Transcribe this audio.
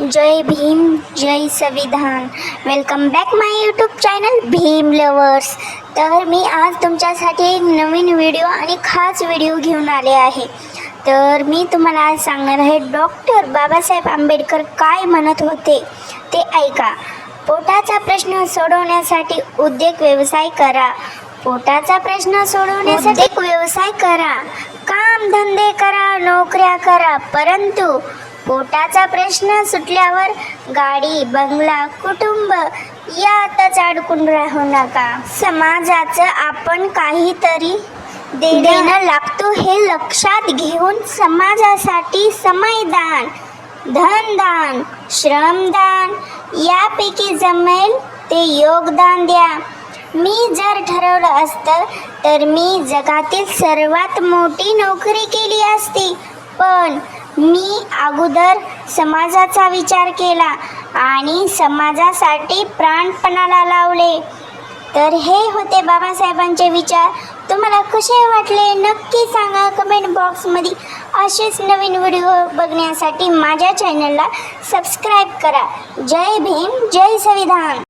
जय भीम जय संविधान. Welcome back my YouTube channel Bhim lovers तर मी आज तुमच्यासाठी एक नवीन व्हिडिओ आणि खास व्हिडिओ घेऊन आले आहे. तर मी तुम्हाला आज सांगणार आहे डॉक्टर बाबासाहेब आंबेडकर काय म्हणत होते ते ऐका. पोटाचा प्रश्न सोडवण्यासाठी उद्योग व्यवसाय करा. पोटाचा प्रश्न सोडवण्यासाठी व्यवसाय करा. काम धंदे करा नोकऱ्या करा परंतु पोटाचा प्रश्न सुटल्यावर गाडी बंगला कुटुंब यातच अडकून राहू नका. समाजाचं आपण काहीतरी देणं लागतो हे लक्षात घेऊन समाजासाठी समयदान धनदान श्रमदान यापैकी जमेल ते योगदान द्या. मी जर ठरवलं असतं तर मी जगातील सर्वात मोठी नोकरी केली असती पण मी अगोदर समाजाचा विचार केला आणि समाजासाठी प्राणपणाला लावले. तर हे होते बाबासाहेबांचे विचार. तुम्हाला कसे वाटले? नक्की सांगा कमेंट बॉक्समध्ये असेच नवीन व्हिडिओ बघण्यासाठी माझ्या चॅनलला सबस्क्राईब करा. जय भीम जय संविधान.